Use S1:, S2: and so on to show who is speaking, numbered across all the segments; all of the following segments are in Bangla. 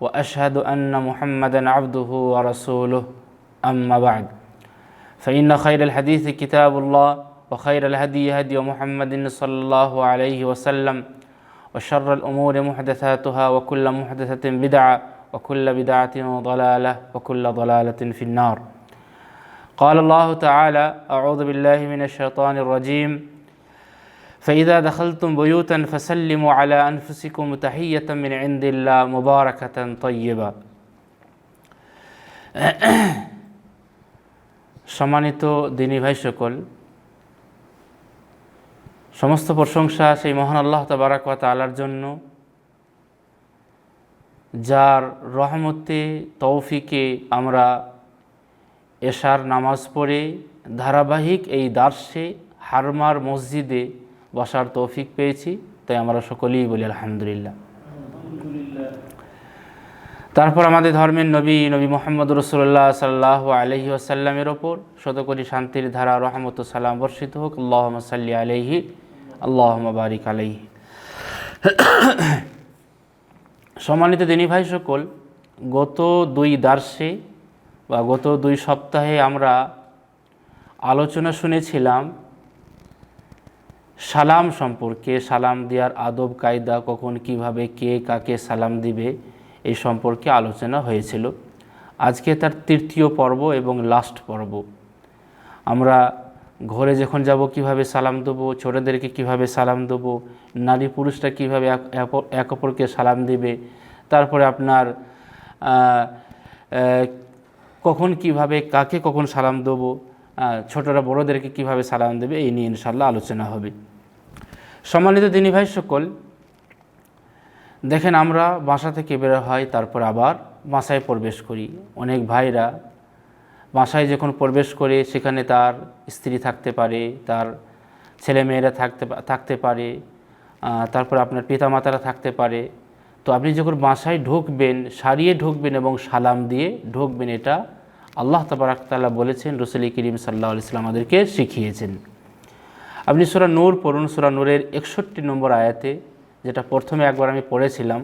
S1: وأشهد أن محمدا عبده ورسوله. أما بعد فإن خير الحديث كتاب الله وخير الهدي هدي محمد صلى الله عليه وسلم وشر الأمور محدثاتها وكل محدثة بدعة وكل بدعة ضلالة وكل ضلالة في النار. قال الله تعالى أعوذ بالله من الشيطان الرجيم. فإذا دخلتم بيوتا فسلموا على أنفسكم تحية من عند الله مباركة طيبة সম্মানিত দিনী ভাই সকল সমস্ত প্রশংসা সেই মহান আল্লাহ তাবারাক ওয়া তাআলার জন্য যার রহমতে তৌফিকে আমরা এশার নামাজ পড়ে ধারাবাহিক এই দার্সে হারমার মসজিদে বসার তৌফিক পেয়েছি, তাই আমরা সকলেই বলি আলহামদুলিল্লাহ। তারপর আমাদের ধর্মের নবী নবী মোহাম্মদ রসুল্লাহ সাল্লাহ আলহি আসাল্লামের ওপর শতকরি শান্তির ধারা, রহমত সালাম বর্ষিত হোক। আল্লাহ সাল্লি আলহি আল্লাহ বারিক আলহি সম্মানিত দিনী ভাই সকল, গত দুই দার্সে বা গত দুই সপ্তাহে আমরা আলোচনা শুনেছিলাম সালাম সম্পর্কে সালাম দেওয়ার আদব, কায়দা, কখন কীভাবে কে কাকে সালাম দিবে এই সম্পর্কে আলোচনা হয়েছিল। আজকে তার তৃতীয় পর্ব এবং লাস্ট পর্ব। আমরা ঘরে যখন যাব, কীভাবে সালাম দেবো, ছোটোদেরকে কীভাবে সালাম দেবো, নারী পুরুষরা কীভাবে এক- অপরকে সালাম দিবে, তারপরে আপনার কখন কীভাবে কাকে কখন সালাম দেবো ছোটরা বড়োদেরকে কীভাবে সালাম দেবে, এই নিয়ে ইনশাল্লাহ আলোচনা হবে। সম্মানিত দিনী ভাই সকল, দেখেন আমরা বাসা থেকে বের হয়, তারপর আবার বাসায় প্রবেশ করি। অনেক ভাইরা বাসায় যখন প্রবেশ করে, সেখানে তার স্ত্রী থাকতে পারে, তার ছেলেমেয়েরা থাকতে থাকতে পারে তারপর আপনার পিতামাতারা থাকতে পারে। তো আপনি যখন বাসায় ঢুকবেন, সারিয়ে ঢুকবেন এবং সালাম দিয়ে ঢুকবেন, এটা আল্লাহ তাবারাকতাল্লাহ বলেছেন, রসুলি করিম সাল্লাহ ইসলাম আমাদেরকে শিখিয়েছেন। আপনি সুরা নূর পড়ুন, সুরা নূরের একষট্টি নম্বর আয়াতে, যেটা প্রথমে একবার আমি পড়েছিলাম।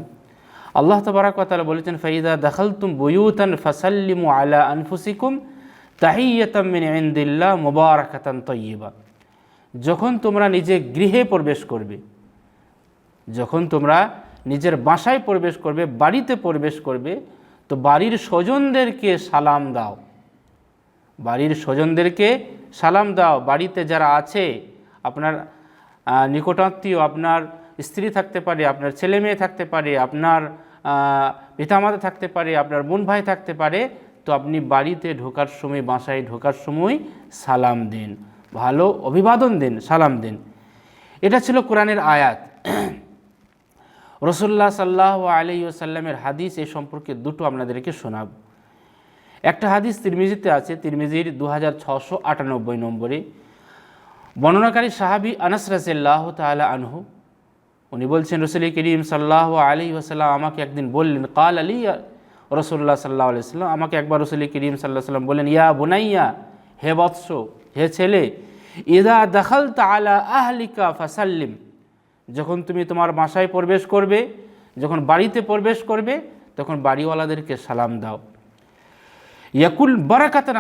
S1: আল্লাহ তবরাকাতালা বলেছেন, ফাইদা দাখাল তুম বয়ুতান ফাসাল্লিমু আলা আনফুসিকুম তাহিয়াতাম মিন ইনদিল্লাহ মুবারাকাতান তৈয়বা যখন তোমরা নিজে গৃহে প্রবেশ করবে, যখন তোমরা নিজের বাসায় প্রবেশ করবে, বাড়িতে প্রবেশ করবে, তো বাড়ির স্বজনদেরকে সালাম দাও। বাড়ির স্বজনদেরকে সালাম দাও। বাড়িতে যারা আছে আপনার নিকটাত্মীয়, আপনার স্ত্রী থাকতে পারে, আপনার ছেলে মেয়ে থাকতে পারে, আপনার পিতামাতা থাকতে পারে, আপনার বোন ভাই থাকতে পারে, তো আপনি বাড়িতে ঢোকার সময়, বাসায় ঢোকার সময় সালাম দিন। ভালো অভিবাদন দিন, সালাম দিন। এটা ছিল কোরআনের আয়াত। রসুল্লাহ সাল্লাহ আলী সাল্লামের হাদিস এই সম্পর্কে দুটো আপনাদেরকে শোনাব। একটা হাদিস তিরমিজিতে আছে, তিরমিজির দু হাজার ছশো আটানব্বই নম্বরে। বর্ণনাকারী সাহাবি আনাস রাজিল্লাহ তালা আনহু, উনি বলছেন রসুল করিম সাল্লাহ আলী ওসাল্লাম আমাকে একদিন বললেন, কাল আলী রসুল্লাহ সাল্লাহ আলি সাল্লাম আমাকে একবার রসুল করিম সাল্লাহ সাল্লাম বললেন, ইয়া বোনাইয়া, হে বৎস, হে ছেলে, ইদা দখল তালা আহলিকা ফাসাল্লিম, যখন তুমি তোমার বাসায় প্রবেশ করবে, যখন বাড়িতে প্রবেশ করবে, তখন বাড়িওয়ালাদেরকে সালাম দাও। ইয়াকুল বারাকাতান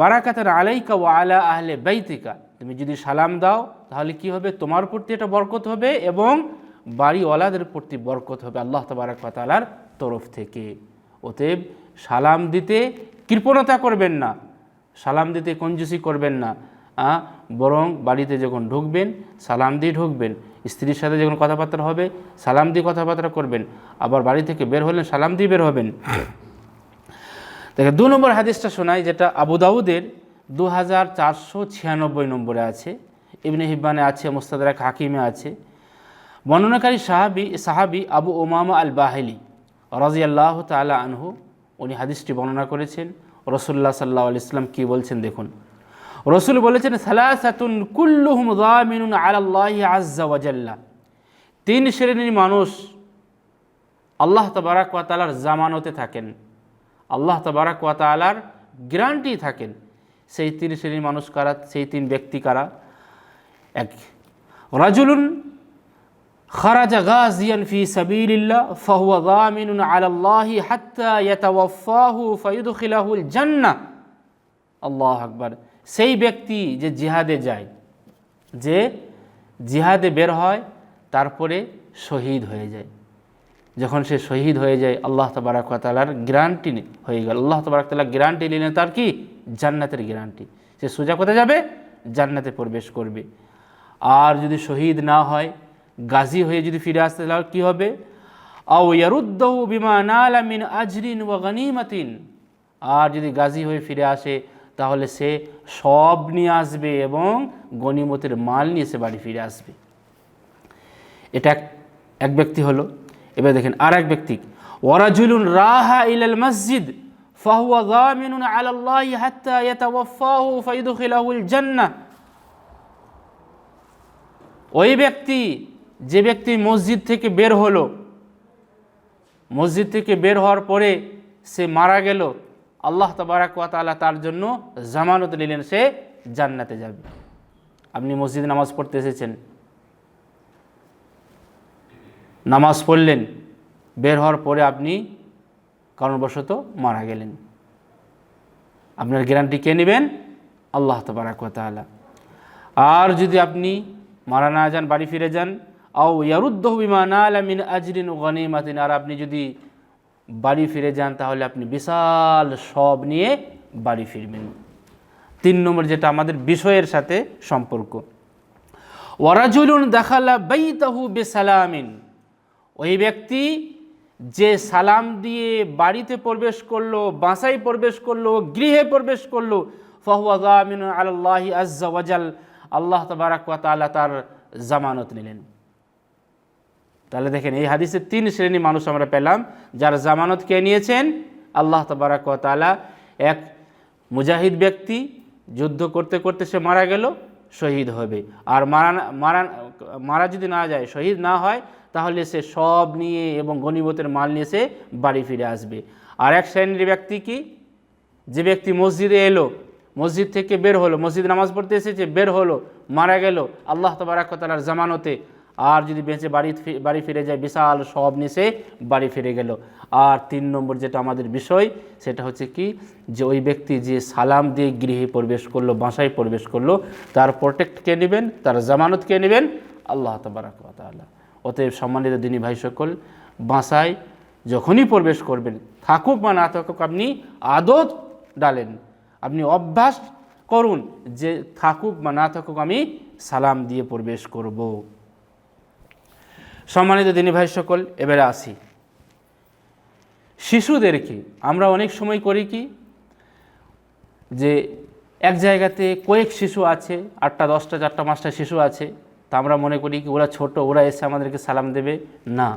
S1: বারাকাতান আলাইকা ও আলা আহলে বাইতিকা তুমি যদি সালাম দাও, তাহলে কি হবে? তোমার প্রতি এটা বরকত হবে এবং বাড়িওয়ালাদের প্রতি বরকত হবে আল্লাহ তবারক তালার তরফ থেকে। অতএব সালাম দিতে কৃপণতা করবেন না। সালাম দিতে কঞ্জুসি করবেন না। বরং বাড়িতে যখন ঢুকবেন, সালাম দিয়ে ঢুকবেন। স্ত্রীর সাথে যখন কথাবার্তা হবে, সালাম দিয়ে কথাবার্তা করবেন। আবার বাড়ি থেকে বের হলেন, সালাম দিয়ে বের হবেন। দেখে দু নম্বর হাদিসটা শোনাই যেটা আবু দাউদের দু হাজার চারশো ছিয়ানব্বই নম্বরে আছে, ইবনে হিব্বানে আছে মোস্তাদারাক হাকিমে আছে। বর্ণনাকারী সাহাবি সাহাবি আবু ওমামা আল বাহেলি রাজি আল্লাহ তালা আনহু, উনি হাদিসটি বর্ণনা করেছেন। রসুল্লাহ সাল্লাহ ইসলাম কী বলছেন দেখুন। রসুল বলেছেন, সালাসাতুন কুল্লুহুম দামিনুন আলাল্লাহি আজ্জা ওয়াজাল্লা তিন শ্রেণির মানুষ আল্লাহ তবারাক ওয়া তাআলার জামানতে থাকেন। আল্লাহ তবারাক ওয়া তাআলার গ্যারান্টি থাকেন। সেই তিন শ্রেণির মানুষ কারা? সেই তিন ব্যক্তি কারা? এক। রাজুলুন খারাজা গাজিয়ান ফি সাবিলিল্লাহ, ফাহুয়া দামিনুন আলাল্লাহি হাত্তা ইয়াতাওয়াফাহু ফায়ুদখিলাহুল জান্নাহ আল্লাহ আকবার। সেই ব্যক্তি যে জিহাদে যায়, যে জিহাদে বের হয়, তারপরে শহীদ হয়ে যায়। যখন সে শহীদ হয়ে যায়, আল্লাহ তবারাক তালার গ্যারান্টি হয়ে গেল। আল্লাহ তবারাক তালা গ্যারান্টি নিলেন তার কি? জান্নাতের গ্যারান্টি। সে সোজা কোথায় যাবে? জান্নাতে প্রবেশ করবে। আর যদি শহীদ না হয়, গাজী হয়ে যদি ফিরে আসতে, তাহলে কী হবে? আও ইয়ারুদ্দহু বিমা নালা মিন আজরিন ওয়া গনিমাতিন। আর যদি গাজী হয়ে ফিরে আসে, তাহলে সে সব নিয়ে আসবে এবং গনিমতের মাল নিয়ে সে বাড়ি ফিরে আসবে। এটা এক ব্যক্তি হলো। এবার দেখেন আর এক ব্যক্তি রাহা মসজিদ ওই ব্যক্তি, যে ব্যক্তি মসজিদ থেকে বের হলো, মসজিদ থেকে বের হওয়ার পরে সে মারা গেল, আল্লাহ তবারাক ওয়া তাআলা তার জন্য জামানত নিলেন সে জান্নাতে যাবে। আপনি মসজিদে নামাজ পড়তে এসেছেন নামাজ পড়লেন, বের হওয়ার পরে আপনি কারণবশত মারা গেলেন। আপনার গ্যারান্টি কে নেবেন? আল্লাহ তবারাক ওয়া তাআলা আর যদি আপনি মারা না যান, বাড়ি ফিরে যান, আও ইয়ারুদ্দহ বিমান আলামিন আজরিন গনিমাতিন, আর আপনি যদি বাড়ি ফিরে যান, তাহলে আপনি বিশাল সব নিয়ে বাড়ি ফিরবেন। তিন নম্বর যেটা আমাদের বিষয়ের সাথে সম্পর্ক। ওয়ারাজুলুন দেখালা বাইতাহু বেসালামিন ওই ব্যক্তি যে সালাম দিয়ে বাড়িতে প্রবেশ করল, বাসায় প্রবেশ করল, গৃহে প্রবেশ করল, ফাহুয়া গামিন আল্লাহি ওয়াজাল আল্লাহ তবারাক ওয়া তার জামানত নিলেন। তাহলে দেখেন, এই হাদিসে তিন শ্রেণি মানুষ আমরা পেলাম, যার জামানত কে নিয়েছেন? আল্লাহ তবারাক ওয়া তাআলা। এক, মুজাহিদ ব্যক্তি, যুদ্ধ করতে করতে সে মারা গেল, শহীদ হবে। আর মারা মারা মারা যদি না যায়, শহীদ না হয় তাহলে সে সব নিয়ে এবং গনিবতের মাল নিয়ে সে বাড়ি ফিরে আসবে। আর এক শ্রেণির ব্যক্তি কি? যে ব্যক্তি মসজিদে এলো, মসজিদ থেকে বের হলো, মসজিদ নামাজ পড়তে এসেছে, বের হলো, মারা গেল, আল্লাহ তবারাকতালার জামানতে, আর যদি বেঁচে বাড়ি বাড়ি ফিরে যায়, বিশাল সব নিচে বাড়ি ফিরে গেল। আর তিন নম্বর যেটা আমাদের বিষয়, সেটা হচ্ছে কি? যে ওই ব্যক্তি যে সালাম দিয়ে গৃহে প্রবেশ করল, বাসায় প্রবেশ করল, তার প্রোটেক্ট কে নেবেন, তার জামানত কে নেবেন? আল্লাহ তবারাকাল্লাহ অতএব সম্মানিত দিনী ভাই সকল, বাসায় যখনই প্রবেশ করবেন, থাকুক বা না থাকুক, আপনি আদত ডালেন, আপনি অভ্যাস করুন যে থাকুক বা না থাকুক আমি সালাম দিয়ে প্রবেশ করব। সম্মানিত দিনী ভাই সকল, এবারে আসি। শিশুদেরকে আমরা অনেক সময় করি কি, যে এক জায়গাতে কয়েক শিশু আছে, আটটা, দশটা, চারটা, পাঁচটা শিশু আছে তা আমরা মনে করি কি ওরা ছোট, ওরা এসে আমাদেরকে সালাম দেবে। না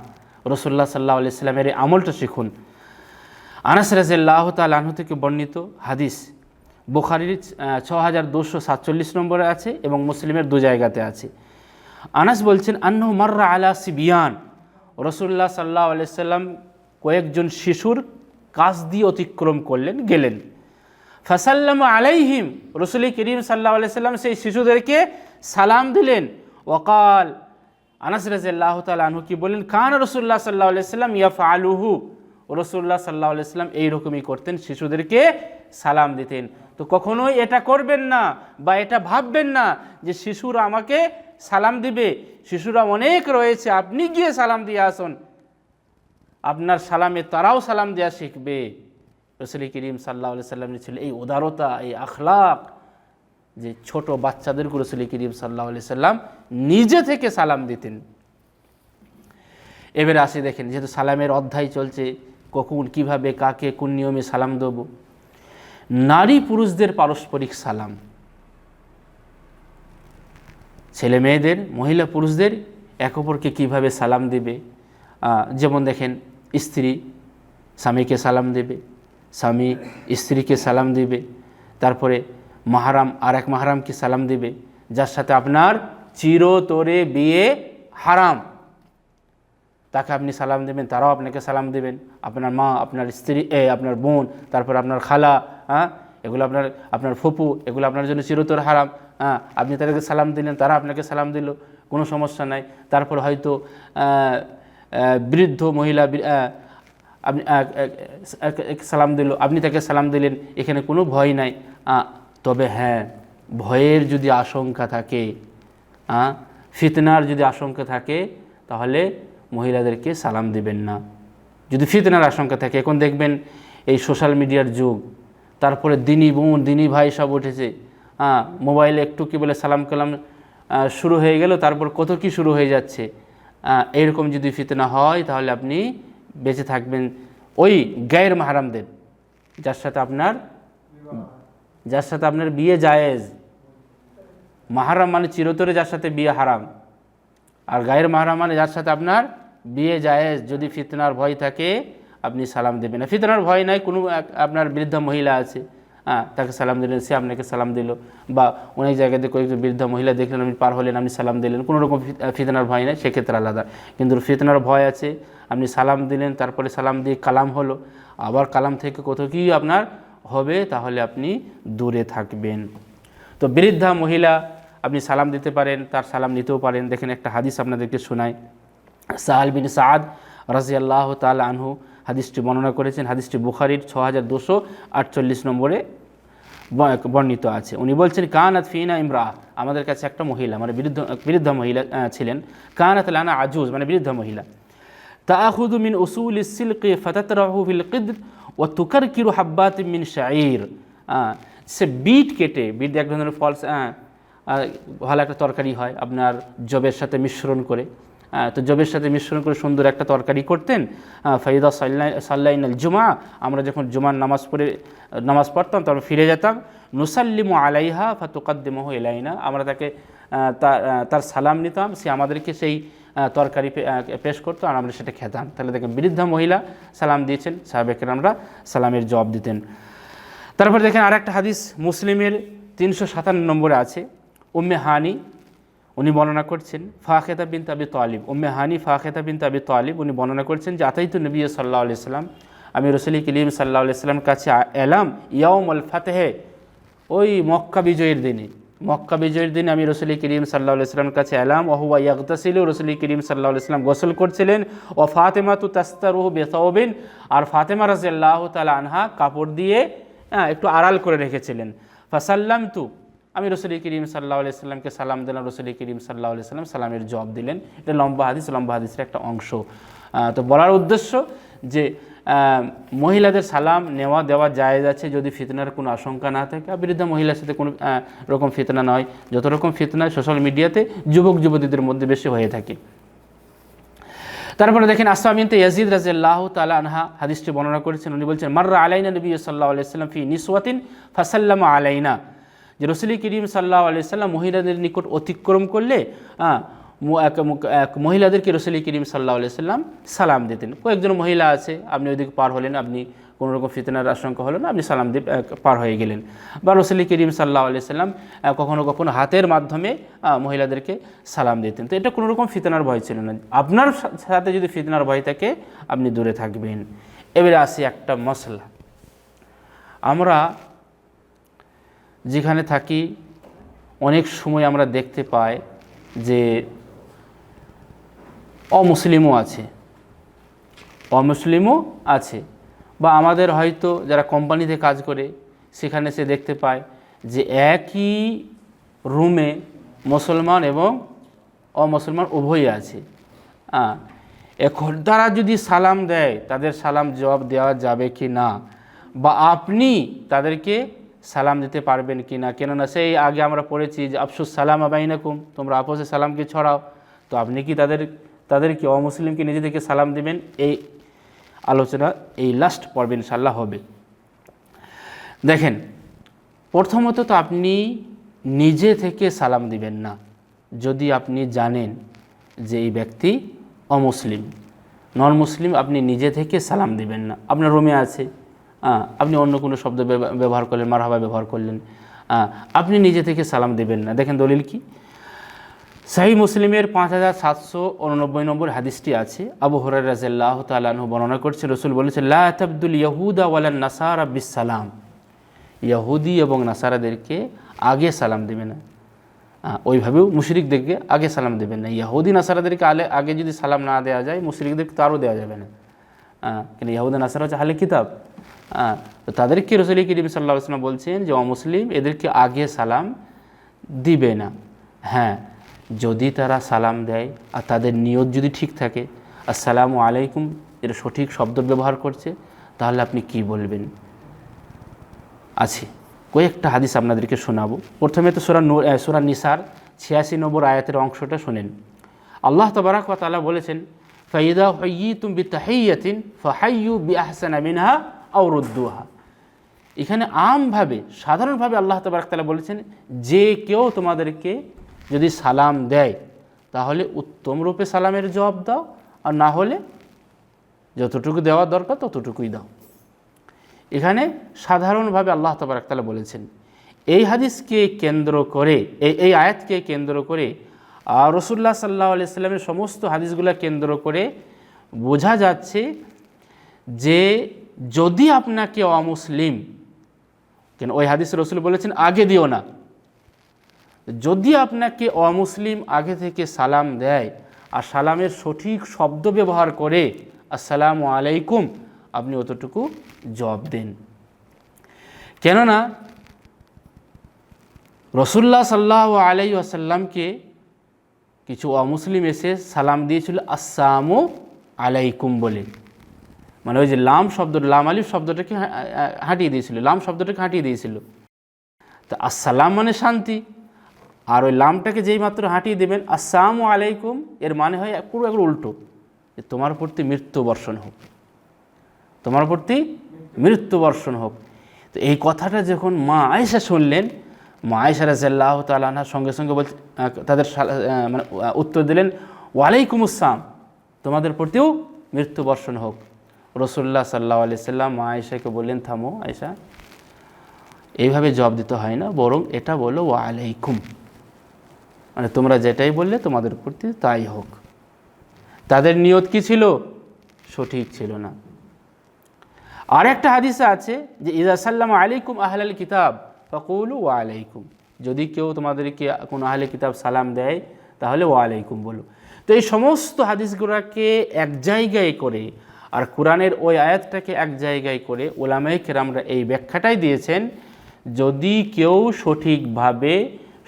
S1: রসুল্লাহ সাল্লাহ আলি সাল্লামের এই আমলটা শিখুন। আনাস রাজিল্লাহ তাল থেকে বর্ণিত হাদিস বুখারির ছ হাজার দুশো সাতচল্লিশ নম্বরে আছে এবং মুসলিমের দু জায়গাতে আছে। আনাস বলছেন আন্ন মার্রা আলা সিবিয়ান। রসুল্লাহ সাল্লাহ আলাইসাল্লাম কয়েকজন শিশুর কাজ দিয়ে অতিক্রম করলেন, গেলেন। ফাসাল্লাম আলাইহিম, রসুল করিম সাল্লাহ আলাইসাল্লাম সেই শিশুদেরকে সালাম দিলেন। ওকাল আনাস রাজিয়াল্লাহ তাল কি বললেন খান রসুল্লাহ সাল্লাহ আলাইসাল্লাম ইয়াফ আলুহু রসুল্লাহ সাল্লাহ আলাইসাল্লাম এইরকমই করতেন, শিশুদেরকে সালাম দিতেন। তো কখনোই এটা করবেন না বা এটা ভাববেন না যে শিশুরা আমাকে সালাম দিবে। শিশুরা অনেক রয়েছে, আপনি গিয়ে সালাম দিয়ে আসুন। আপনার সালামে তারাও সালাম দেওয়া শিখবে। রসুল করিম সাল্লাহ সাল্লামের ছিল এই উদারতা, এই আখলাক। যে ছোট বাচ্চাদেরকে রসুল করিম সাল্লাহ আলি সাল্লাম, নিজে থেকে সালাম দিতেন। এবারে আসি দেখেন, যেহেতু সালামের অধ্যায় চলছে, কখন, কীভাবে, কাকে, কোন নিয়মে সালাম দেব? নারী পুরুষদের পারস্পরিক সালাম। ছেলে মেয়েদের, মহিলা পুরুষদের এক অপরকে কীভাবে সালাম দেবে? যেমন দেখেন, স্ত্রী স্বামীকে সালাম দেবে, স্বামী স্ত্রীকে সালাম দিবে, তারপরে মাহারাম, আর এক মাহারামকে সালাম দিবে, যার সাথে আপনার চিরতরে বিয়ে হারাম। তাকে আপনি সালাম দেবেন, তারাও আপনাকে সালাম দেবেন। আপনার মা, আপনার স্ত্রী, এ, আপনার বোন, তারপর আপনার খালা হ্যাঁ এগুলো আপনার আপনার ফুপু, এগুলো আপনার জন্য চিরতর হারাম। হ্যাঁ আপনি তাদেরকে সালাম দিলেন, তারা আপনাকে সালাম দিল, কোনো সমস্যা নাই। তারপর হয়তো বৃদ্ধ মহিলা আপনি সালাম দিল, আপনি তাকে সালাম দিলেন, এখানে কোনো ভয় নাই। তবে হ্যাঁ ভয়ের যদি আশঙ্কা থাকে ফিতনার যদি আশঙ্কা থাকে, তাহলে মহিলাদেরকে সালাম দিবেন না। যদি ফিতনার আশঙ্কা থাকে, এখন দেখবেন এই সোশ্যাল মিডিয়ার যুগ, তারপরে দিনী বোন, দিনী ভাই সব উঠেছে হ্যাঁ মোবাইলে একটু কি বলে সালাম কালাম শুরু হয়ে গেল, তারপর কত কি শুরু হয়ে যাচ্ছে এরকম যদি ফিতনা হয়, তাহলে আপনি বেঁচে থাকবেন ওই গায়ের মাহারামদের, যার সাথে আপনার যার সাথে আপনার বিয়ে জায়েজ। মাহারাম মানে চিরতরে যার সাথে বিয়ে হারাম। আর গায়ের মাহারাম মানে যার সাথে আপনার বিয়ে জায়েজ। যদি ফিতনার ভয় থাকে, আপনি সালাম দেবেন। না ফিতনার ভয় নাই, কোনো আপনার বৃদ্ধা মহিলা আছে হ্যাঁ তাকে সালাম দিলেন, সে আপনাকে সালাম দিল। বা অনেক জায়গাতে কয়েকজন বৃদ্ধা মহিলা দেখলেন, আপনি পার হলেন, আপনি সালাম দিলেন। কোনো রকম ফিত- ফিতনার ভয় নাই, সেক্ষেত্রে আলাদা। কিন্তু ফিতনার ভয় আছে, আপনি সালাম দিলেন, তারপরে সালাম দিয়ে কালাম হলো। আবার কালাম থেকে কত কি আপনার হবে, তাহলে আপনি দূরে থাকবেন। তো বৃদ্ধা মহিলা, আপনি সালাম দিতে পারেন, তার সালাম নিতেও পারেন। দেখেন একটা হাদিস আপনাদেরকে শোনায় সাহাল বিন সাদ রাজিয়াল্লাহ তাল আনহু হাদিসটি বর্ণনা করেছেন। হাদিসটি বুখারির ছ হাজার দুশো আটচল্লিশ নম্বরে বর্ণিত আছে। উনি বলছেন, কানাত ফিনা ইমরা আমাদের কাছে একটা মহিলা মানে বৃদ্ধ বৃদ্ধ মহিলা ছিলেন। কানাত লানা আজুজ মানে বৃদ্ধ মহিলা। তাহুদ মিন উসুল কে ফতাত রাহুল কিদ ওয়াতুকার কিরু হাব্বাত মিন শাইর সে বিট কেটে, বিট এক ধরনের ফলস ভালো একটা তরকারি হয় আপনার জবের সাথে মিশ্রণ করে। তো জবের সাথে মিশ্রণ করে সুন্দর একটা তরকারি করতেন। ফাইদা সাল্লাই সাল্লাইন আল জুমা, আমরা যখন জুমার নামাজ পড়ে, নামাজ পড়তাম, তখন ফিরে যেতাম, নুসাল্লিমু আলাইহা ফাতুকাদ্দিমহ এলাইনা আমরা তাকে তার সালাম নিতাম, সে আমাদেরকে সেই তরকারি পেশ করতো আর আমরা সেটা খেতাম। তাহলে দেখেন, বৃদ্ধা মহিলা সালাম দিয়েছেন সাহাবেকের আমরা সালামের জবাব দিতেন। তারপর দেখেন আর একটা হাদিস, মুসলিমের তিনশো সাতান্ন নম্বরে আছে, উম্মে হানি, উনি বর্ণনা করছেন ফাখেতা বিন তাবি তালিব। উম্মে হানি ফাখেতা বিন তাবি তালিব, উনি বর্ণনা করছেন যে, আতাইতু নবী সাল্লাহ সাল্লাম আমি রসুলি কলিম সাল্লাহ সাল্লামের কাছে এলাম ইয়াউম আল ফাতেহে, ওই মক্কা বিজয়ের দিনে। মক্কা বিজয়ের দিন আমি রসুলি করিম সাল্লাহ ইসলামের কাছে এলাম। ওহুয়া ইয়াকতাসিল রসুলি করিম সাল্লাহ ইসলাম গোসল করছিলেন। ও ফাতেমা তু তাস্তারুহ বেসাউবিন আর ফাতেমা রাজিয়াল্লাহ তালা আনহা কাপড় দিয়ে হ্যাঁ, একটু আড়াল করে রেখেছিলেন। ফাসাল্লাম তু আমি রসুলি করিম সাল্লাহ আলাইসাল্লামকে সালাম দিলাম রসুলি করিম সাল্লাহ আলাইসাল্লাম সালামের জবাব দিলেন। এটা লম্বা হাদিস লম্বা হাদিসের একটা অংশ। তো বলার উদ্দেশ্য যে মহিলাদের সালাম নেওয়া দেওয়া জায়েজ আছে যদি ফিতনার কোনো আশঙ্কা না থাকে। আর বৃদ্ধা মহিলার সাথে কোনো রকম ফিতনা নয়। যত রকম ফিতনা সোশ্যাল মিডিয়াতে যুবক যুবতীদের মধ্যে বেশি হয়ে থাকে। তারপরে দেখেন আসমামিনতে ইয়াজিদ রাজিয়াল্লাহ তালা আনহা হাদিসটি বর্ণনা করেছেন। উনি বলছেন, মার্রা আলাইনা নবী সাল্লাহ আলাইসাল্লাম ফি নিসওয়াতিন ফাসাল্লাম আলাইনা। যে রসুলি করিম সাল্লাহ আলাইসাল্লাম মহিলাদের নিকট অতিক্রম করলে এক মহিলাদেরকে রসুলি করিম সাল্লাহ আলাইসাল্লাম সালাম দিতেন। কয়েকজন মহিলা আছে, আপনি ওইদিকে পার হলেন, আপনি কোনো রকম ফিতনার আশঙ্কা হলো না, আপনি সালাম দিয়ে পার হয়ে গেলেন। বা রসুলি করিম সাল্লাহ আলাইসাল্লাম কখনো কখনো হাতের মাধ্যমে মহিলাদেরকে সালাম দিতেন। তো এটা কোনো রকম ফিতনার ভয় ছিল না। আপনার সাথে যদি ফিতনার ভয় থাকে, আপনি দূরে থাকবেন। এবারে আসি একটা মশলা আমরা যেখানে থাকি, অনেক সময় আমরা দেখতে পাই যে অমুসলিমও আছে। অমুসলিমও আছে। বা আমাদের হয়তো যারা কোম্পানিতে কাজ করে, সেখানে সে দেখতে পায় যে একই রুমে মুসলমান এবং অমুসলমান উভয়ই আছে। এখন তারা যদি সালাম দেয়, তাদের সালাম জবাব দেওয়া যাবে কি না? বা আপনি তাদেরকে সালাম দিতে পারবেন কি না? কেননা সেই আগে আমরা পড়েছি যে, আফসুস সালাম আবাইনাকুম তোমরা আপসে সালামকে ছড়াও। তো আপনি কি তাদের তাদেরকে অমুসলিমকে নিজে থেকে সালাম দিবেন। এই আলোচনা এই লাস্ট পর্বে ইনশাল্লাহ হবে। দেখেন, প্রথমত তো আপনি নিজে থেকে সালাম দিবেন না, যদি আপনি জানেন যে এই ব্যক্তি অমুসলিম। নন মুসলিম আপনি নিজে থেকে সালাম দিবেন না। আপনার রুমে আছে আপনি অন্য কোনো শব্দ ব্যব- ব্যবহার করলেন, মারহাবা ব্যবহার করলেন আপনি নিজে থেকে সালাম দেবেন না। দেখেন দলিল কি? সাহি মুসলিমের পাঁচ হাজার সাতশো উননব্বই নম্বর হাদিসটি আছে। আবু হরার রাজাল্লাহ তালু বর্ণনা করছে, রসুল বলেছে লা তাবদুল ইয়াহুদা ওয়ালা নাসারা বিসালাম ইয়াহুদি এবং নাসারাদেরকে আগে সালাম দেবে না। ওইভাবেও মুশরিকদেরকে আগে সালাম দেবেন না। ইয়াহুদি, নাসারাদেরকে আলে, আগে যদি সালাম না দেওয়া যায়, মুশরিকদেরকে তো আরও দেওয়া যাবে না। কিন্তু ইয়াহুদি, নাসারা হচ্ছে হালে কিতাব। তো তাদেরকে রসুল করিম সাল্লাহ সাল্লাম বলছেন যে, অমুসলিম এদেরকে আগে সালাম দিবে না। হ্যাঁ যদি তারা সালাম দেয় আর তাদের নিয়ত যদি ঠিক থাকে, আসসালামু আলাইকুম এর সঠিক শব্দ ব্যবহার করছে, তাহলে আপনি কি বলবেন? আছে। কয়েকটা হাদিস আপনাদেরকে শোনাবো। প্রথমে তো সোরা সোরা নিসার, ছিয়াশি নম্বর আয়াতের অংশটা শোনেন। আল্লাহ তবারাক তাআলা বলেছেন, ফাইদা হাইয়িতুম বিতাহিয়াতিন ফাহাইয়ু বিআহসানা মিনহা আও রুদ্দুহা। এখানে আমভাবে, সাধারণভাবে আল্লাহ তবারাক তালা বলেছেন, যে কেউ তোমাদেরকে যদি সালাম দেয়, তাহলে উত্তম রূপে সালামের জবাব দাও, আর না হলে যতটুকু দেওয়া দরকার ততটুকুই দাও। এখানে সাধারণভাবে আল্লাহ তবরাকতালা বলেছেন, এই হাদিসকে কেন্দ্র করে, এই এই আয়াতকে কেন্দ্র করে আর রসুল্লাহ সাল্লাহ আলিয়াল্লামের সমস্ত হাদিসগুলো কেন্দ্র করে বোঝা যাচ্ছে যে যদি আপনাকে অমুসলিম, কেন ওই হাদিস রসুল বলেছেন, আগে দিও না যদি আপনাকে অমুসলিম আগে থেকে সালাম দেয় আর সালামের সঠিক শব্দ ব্যবহার করে, আসসালামু আলাইকুম আপনি অতটুকু জবাব দেন। কেননা, রসুল্লাহ সাল্লাহ আলাই আসাল্লামকে কিছু অমুসলিম এসে সালাম দিয়েছিল আসসালামু আলাইকুম বলে। মানে ওই যে লাম শব্দ, লাম আলিফ শব্দটাকে হাঁটিয়ে দিয়েছিল, লাম শব্দটাকে হাঁটিয়ে দিয়েছিল। তা আসসালাম মানে শান্তি। আর ওই লামটাকে যেই মাত্র হাঁটিয়ে দেবেন, আসসালামু আলাইকুম এর মানে হয় পুরো একবার উল্টো, যে তোমার প্রতি মৃত্যু বর্ষণ হোক, তোমার প্রতি মৃত্যু বর্ষণ হোক তো এই কথাটা যখন মা আয়েশা শুনলেন, মা আয়েশা রাজাল্লাহ তালাহার সঙ্গে সঙ্গে বল তাদের মানে উত্তর দিলেন, ওয়ালাইকুম আসসালাম, তোমাদের প্রতিও মৃত্যু বর্ষণ হোক রসুল্লাহ সাল্লাহ আলি সাল্লাম মা আয়েশাকে বললেন, থামো আয়েশা এইভাবে জবাব দিতে হয় না, বরং এটা বলো, ওয়ালাইকুম মানে তোমরা যেটাই বললে তোমাদের প্রতি তাই হোক। তাদের নিয়ত কি ছিল? সঠিক ছিল না। আর একটা হাদিসে আছে যে ইজা সাল্লাম আলাইকুম আহলাল কিতাব, ফকুল ওয়া আলাইকুম। যদি কেউ তোমাদেরকে কোনো আহলে কিতাব সালাম দেয়, তাহলে ওয়া আলাইকুম বলো। তো এই সমস্ত হাদিসগুলোকে এক জায়গায় করে আর কোরআনের ওই আয়াতটাকে এক জায়গায় করে ওলামাই কেরামরা এই ব্যাখ্যাটাই দিয়েছেন, যদি কেউ সঠিকভাবে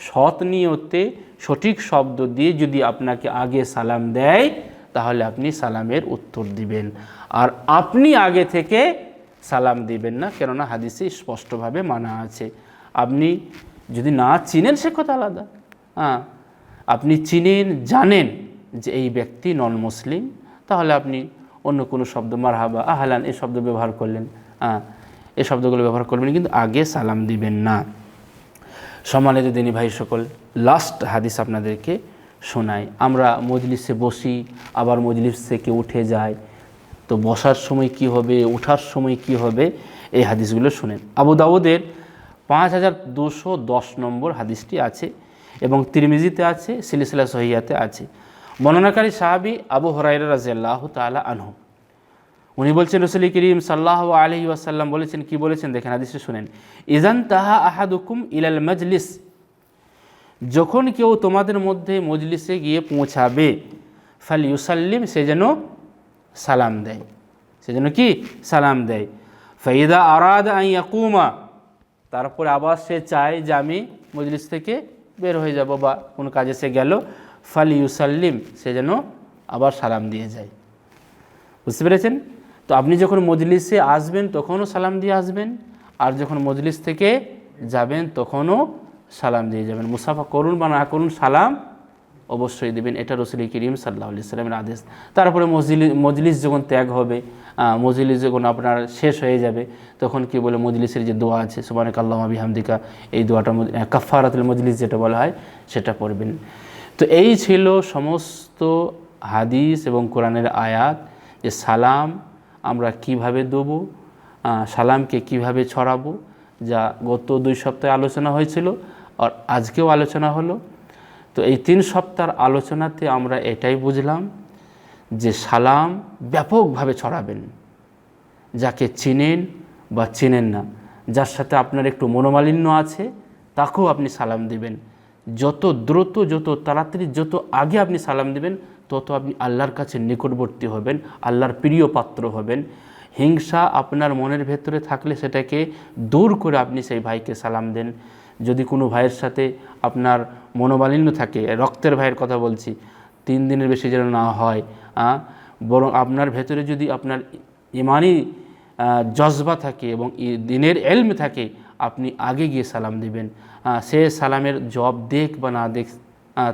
S1: সৎ নিয়তে সঠিক শব্দ দিয়ে যদি আপনাকে আগে সালাম দেয়, তাহলে আপনি সালামের উত্তর দিবেন। আর আপনি আগে থেকে সালাম দিবেন না, কেননা হাদিসে স্পষ্টভাবে মানা আছে। আপনি যদি না চিনেন, সে কথা আলাদা। হ্যাঁ আপনি চিনেন, জানেন যে এই ব্যক্তি নন মুসলিম, তাহলে আপনি অন্য কোনো শব্দ, মারহাবা, আহলান এই শব্দ ব্যবহার করলেন। হ্যাঁ এই শব্দগুলো ব্যবহার করবেন, কিন্তু আগে সালাম দিবেন না। সম্মানিত দিনী ভাই সকল লাস্ট হাদিস আপনাদেরকে শোনাই। আমরা মজলিসে বসি, আবার মজলিস থেকে উঠে যাই তো বসার সময় কি হবে ওঠার সময় কি হবে, এই হাদিসগুলো শুনেন। আবু দাউদের পাঁচ হাজার দুশো দশ নম্বর হাদিসটি আছে এবং তিরমিজিতে আছে, সিলিসিলা সহিয়াতে আছে। বর্ণনাকারী সাহাবি আবু হরাইরা রাজিয়াল্লাহ তালা আনহু। উনি বলছেন, রসুল করিম সাল্লাহ আলহি আসাল্লাম বলেছেন, কি বলেছেন? দেখেন হাদিসে শুনেন। ইজান তাহা আহাদুকুম ইলাল মজলিস। যখন কেউ তোমাদের মধ্যে মজলিসে গিয়ে পৌঁছাবে ফাল ইউসাল্লিম সে যেন সালাম দেয়। সে যেন কি? সালাম দেয়। ফাইদা আরাদ আইয়াকুমা তারপরে আবার সে চায় যে আমি মজলিস থেকে বের হয়ে যাব বা কোনো কাজে সে গেল। ফাল ইউসাল্লিম সে যেন আবার সালাম দিয়ে যায়। বুঝতে পেরেছেন? তো আপনি যখন মজলিসে আসবেন, তখনও সালাম দিয়ে আসবেন। আর যখন মজলিস থেকে যাবেন, তখনও সালাম দিয়ে যাবেন। মুসাফা করুন বা না করুন, সালাম অবশ্যই দেবেন। এটা রসুল করিম সাল্লাহ আলি সাল্লামের আদেশ। তারপরে মজলি, মজলিস যখন ত্যাগ হবে মজলিস যখন আপনার শেষ হয়ে যাবে, তখন কি বলে মজলিসের যে দোয়া আছে সুবানিক আল্লাহ হামদিকা এই দোয়াটা কাফারাতুল মজলিস যেটা বলা হয়, সেটা পড়বেন। তো এই ছিল সমস্ত হাদিস এবং কোরআনের আয়াত যে সালাম আমরা কীভাবে দেবো সালামকে কীভাবে ছড়াবো, যা গত দুই সপ্তাহে আলোচনা হয়েছিল আর আজকেও আলোচনা হলো। তো এই তিন সপ্তাহের আলোচনাতে আমরা এটাই বুঝলাম যে সালাম ব্যাপকভাবে ছড়াবেন, যাকে চিনেন বা চেনেন না। যার সাথে আপনার একটু মনোমালিন্য আছে, তাকেও আপনি সালাম দিবেন। যত দ্রুত, যত তাড়াতাড়ি, যত আগে আপনি সালাম দিবেন তত আপনি আল্লাহর কাছে নিকটবর্তী হবেন, আল্লাহর প্রিয় পাত্র হবেন। হিংসা আপনার মনের ভেতরে থাকলে সেটাকে দূর করে আপনি সেই ভাইকে সালাম দেন। যদি কোনো ভাইয়ের সাথে আপনার মনোমালিন্য থাকে, রক্তের ভাইয়ের কথা বলছি, তিন দিনের বেশি যেন না হয় বরং আপনার ভেতরে যদি আপনার ইমানি জজবা থাকে এবং দিনের এলম থাকে, আপনি আগে গিয়ে সালাম দিবেন। সে সালামের জব দেখ বা না দেখ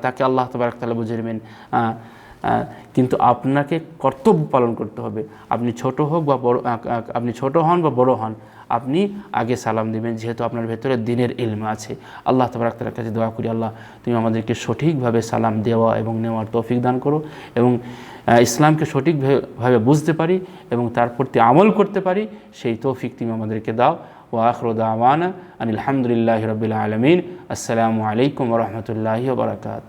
S1: তাকে আল্লাহ তবারক তালা বুঝে নেবেন কিন্তু আপনাকে কর্তব্য পালন করতে হবে। আপনি ছোট হোক বা বড় আপনি ছোট হন বা বড় হন, আপনি আগে সালাম দিবেন, যেহেতু আপনার ভেতরে দিনের ইলম আছে। আল্লাহ তবরাক তালার কাছে দোয়া করি, আল্লাহ তুমি আমাদেরকে সঠিকভাবে সালাম দেওয়া এবং নেওয়ার তৌফিক দান করো এবং ইসলামকে সঠিকভাবে বুঝতে পারি এবং তার প্রতি আমল করতে পারি, সেই তৌফিক তুমি আমাদেরকে দাও। ও আখরুদ আওয়ানা আনিল আলহামদুলিল্লাহ রবিল আলমিন। আসসালামু আলাইকুম রহমতুল্লাহি বারকাত